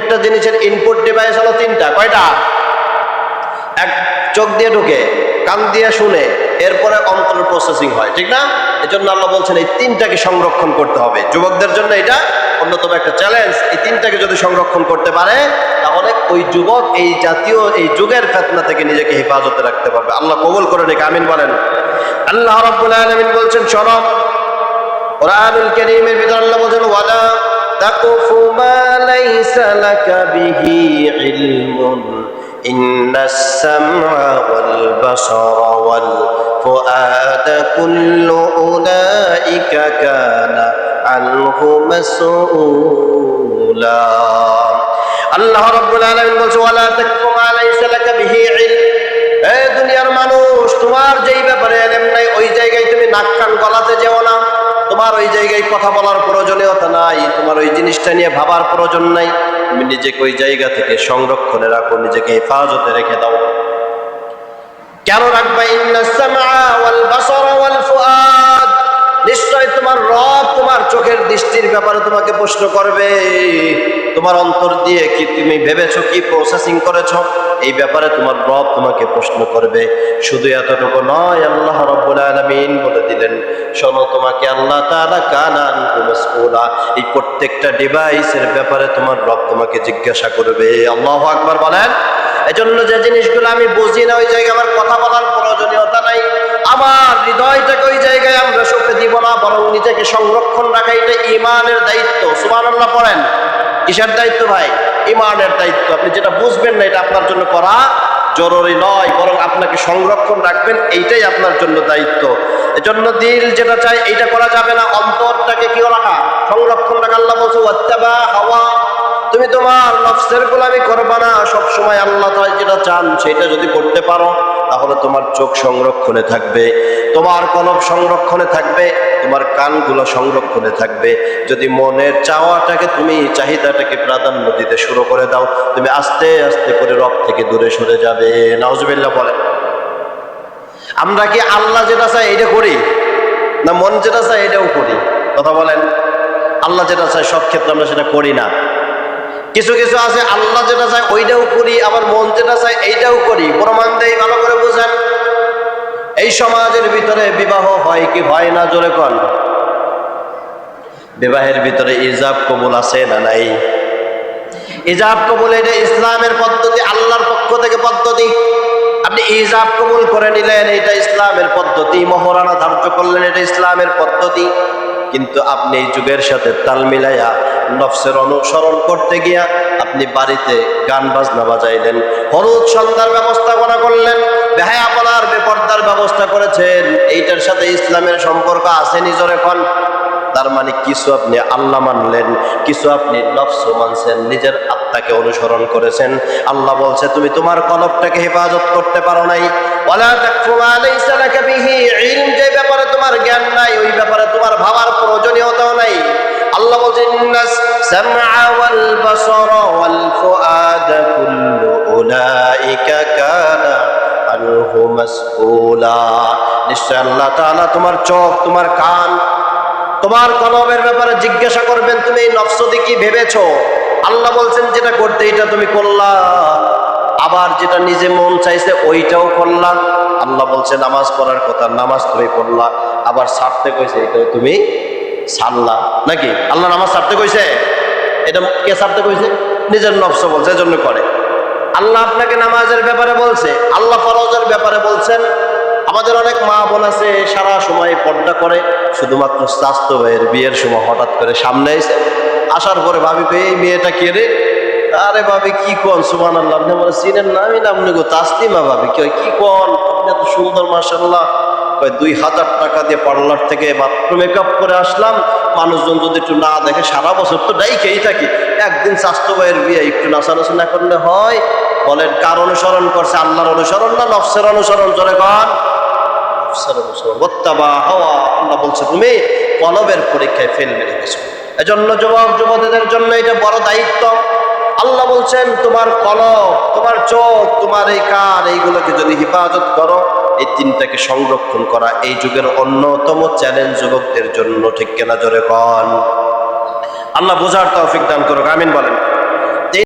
একটা জিনিসের input device হলো তিনটা। কয়টা? এক, চোখ দিয়ে ঢুকে, কান দিয়ে শুনে, এরপরে অন্তর প্রসেসিং হয়, ঠিক না? এজন্য আল্লাহ বলছেন, এই তিনটাকে সংরক্ষণ করতে হবে। যুবকদের জন্য এটা অন্যতম একটা চ্যালেঞ্জ এই তিনটাকে যদি সংরক্ষণ করতে পারে, তাহলে ওই যুবক এই জাতীয়, এই যুগের ফেতনা থেকে নিজেকে হেফাজতে রাখতে পারবে। আল্লাহ কবুল করে রেখে আমিন বলেন। আল্লাহ রাব্বুল আলামিন বলছেন, শোনো। কোরআনুল কারীমের ভিতর আল্লাহ বলছেন, ওয়ালা তাকুফু মা বিহি ইলমুন ইন্নাস সামআ ওয়াল বাসারা ওয়াল ফুআদা কুল্লু উলাইকা কানা আনহু মাসউলা আল্লাহ রাব্বুল বলছে, ওয়ালা তাকুফু মা লাইসা লাকা বিহি ইলম এ দুনিয়ার মানুষ, তোমার যেই ব্যাপারে এলেম নাই, ওই জায়গায় তুমি নাক কান গলাতে যেও না। তোমার ওই জায়গায় কথা বলার প্রয়োজনীয়তা নাই, তোমার ওই জিনিসটা নিয়ে ভাবার প্রয়োজন নাই। তুমি নিজেকে ওই জায়গা থেকে সংরক্ষণে রাখো, নিজেকে হেফাজতে রেখে দাও। কেন রাখবে? ইন্না সামা ওয়াল বাসারা ওয়াল ফুআদ নিশ্চয় তোমার রব তোমার চোখের দৃষ্টির ব্যাপারে তোমাকে প্রশ্ন করবে। তোমার অন্তর দিয়ে কি তুমি ভেবেছো, কি প্রসেসিং করেছ? এই ব্যাপারে তোমার রব তোমাকে প্রশ্ন করবে। শুধু এতটুকু নয়, আল্লাহ রব্বুল আলামিন বলে দিলেন, শোনো তোমাকে আল্লাহ তাআলা কানান এই প্রত্যেকটা ডিভাইসের ব্যাপারে তোমার রব তোমাকে জিজ্ঞাসা করবে। আল্লাহু আকবার বলেন। এজন্য যে জিনিসগুলো আমি বুঝি না, ওই জায়গায় আমার কথা বলার প্রয়োজনীয়তা নাই। আমার হৃদয়টাকে ওই জায়গায় আমরা সঁপে দিব না, বরং নিজেকে সংরক্ষণ রাখা, এটা ইমানের দায়িত্ব। সুবহানাল্লাহ পড়েন। কিসের দায়িত্ব ভাই? ইমানের দায়িত্ব। আপনি যেটা বুঝবেন না, এটা আপনার জন্য করা জরুরি নয়, বরং আপনাকে সংরক্ষণ রাখবেন, এইটাই আপনার জন্য দায়িত্ব। এজন্য দিল যেটা চাই এইটা করা যাবে না। অন্তরটাকে কি রাখা? সংরক্ষণ রাখা। আল্লাহ বলছে হাওয়া তুমি তোমার নফসের গোলামি করবা না। সবসময় আল্লাহ তাআলা যেটা চান সেটা যদি করতে পারো, তাহলে তোমার চোখ সংরক্ষণে থাকবে, তোমার কলব সংরক্ষণে থাকবে, তোমার কানগুলো সংরক্ষণে থাকবে। যদি মনের চাওয়াটাকে তুমি, চাহিদাটাকে প্রাধান্য দিতে শুরু করে দাও, তুমি আস্তে আস্তে করে রব থেকে দূরে সরে যাবে। নাউজুবিল্লাহ বলে। আমরা কি আল্লাহ যেটা চাই এটা করি? না মন যেটা চায় এটাও করি? কথা বলেন। আল্লাহ যেটা চায় সব ক্ষেত্রে আমরা সেটা করি না। কিছু কিছু আছে, আল্লাহ যেটা চায় ওইটাও করি, আবার মন যেটা চায় এইটাও করি। প্রমাণ দেয় ভালো করে বুঝেন। এই সমাজের ভিতরে বিবাহ হয় কি হয় না, জোরে কন। বিবাহের ভিতরে ইজাব কবুল আছে না নাই? ইজাব কবুল এটা ইসলামের পদ্ধতি, আল্লাহর পক্ষ থেকে পদ্ধতি। আপনি ইজাব কবুল করে নিলেন, এটা ইসলামের পদ্ধতি। মহরানা ধার্য করলেন, এটা ইসলামের পদ্ধতি। কিন্তু আপনি এই যুগের সাথে তাল মিলাইয়া নফসের অনুসরণ করতে গিয়া আপনি বাড়িতে গান বাজনা বাজাইলেন। হলুদ সন্ধ্যার ব্যবস্থাপনা করলেন বেহায়াপনার বেপর্দার ব্যবস্থা করেছেন। এইটার সাথে ইসলামের সম্পর্ক আছে নিজর এখন তার মানে কিছু আপনি আল্লাহ মানলেন, কিছু আপনি নফস মানছেন, নিজের আত্মাকে অনুসরণ করেছেন। আল্লাহ বলছে, তুমি তোমার কলবটাকে হেফাজত করতে পারো নাই। যে ব্যাপারে তোমার জ্ঞান নাই, ওই ব্যাপারে তোমার ভাবার প্রয়োজনীয়তাও নাই। আল্লাহ বলছে, ইন্নাস সামআ ওয়াল বাসারা ওয়াল ফুআদা কুল্লু উলাইকা কানা মাসউলা। নিশ্চয় আল্লাহ তাআলা তোমার চোখ, তোমার কান, তোমার কলবের ব্যাপারে জিজ্ঞাসা করবেন, তুমি এই নফসদি কি ভেবেছো? আল্লাহ বলছেন, যেটা করতে এটা তুমি করলা। আবার যেটা নিজে মন চাইছে ওইটাও করলা। আল্লাহ বলছে, নামাজ পড়ার কথা, নামাজ তুমি পড়লা। আবার ছাড়তে কইছে, এটাও তুমি ছাড়লা। নাকি? আল্লাহ নামাজ ছাড়তে কইছে? এটা কে ছাড়তে কইছে? নিজের নফস বলছে, এজন্য করে। আল্লাহ আপনাকে নামাজের ব্যাপারে বলছে, আল্লাহ ফরজের ব্যাপারে বলছেন। আমাদের অনেক মা বোন আছে, সারা সময় পর্দা করে, শুধুমাত্র স্বাস্থ্য ভাইয়ের বিয়ের সময় হঠাৎ করে সামনে এসে আসার পরে ভাবি, এই মেয়েটা কে রে? আরে ভাবি কি কন? সুমান আল্লাহ আপনি বলে চিনেন না, আমি নাম নিগো তাসলিমা ভাবি কি কি কন? আপনি এত সুন্দর মাসাল্লাহ দুই হাজার টাকা দিয়ে পার্লার থেকে মাত্র মেকআপ করে আসলাম। মানুষজন যদি একটু না দেখে, সারা বছর তো ডাইকেই থাকি। একদিন স্বাস্থ্য ভাইয়ের বিয়ে, একটু নাচানাচি না করলে হয়। বলেন, কার অনুসরণ করছে? আল্লাহর অনুসরণ না নফসের অনুসরণ? জোরে কন। আল্লাহ বলছে, তুমি পরীক্ষায় ফেল মেরে গেছো। এজন্য যুবক, যুবতীদের জন্য এটা বড় দায়িত্ব। আল্লাহ বলছেন, তোমার কলম তোমার চোখ, তোমার এই কান, এইগুলোকে যদি হেফাজত করো, এই তিনটাকে সংরক্ষণ করা এই যুগের অন্যতম চ্যালেঞ্জ যুবকদের জন্য। ঠিক কেনা জোরে কন? আল্লাহ বোঝার তৌফিক দান করুক, আমিন বলেন।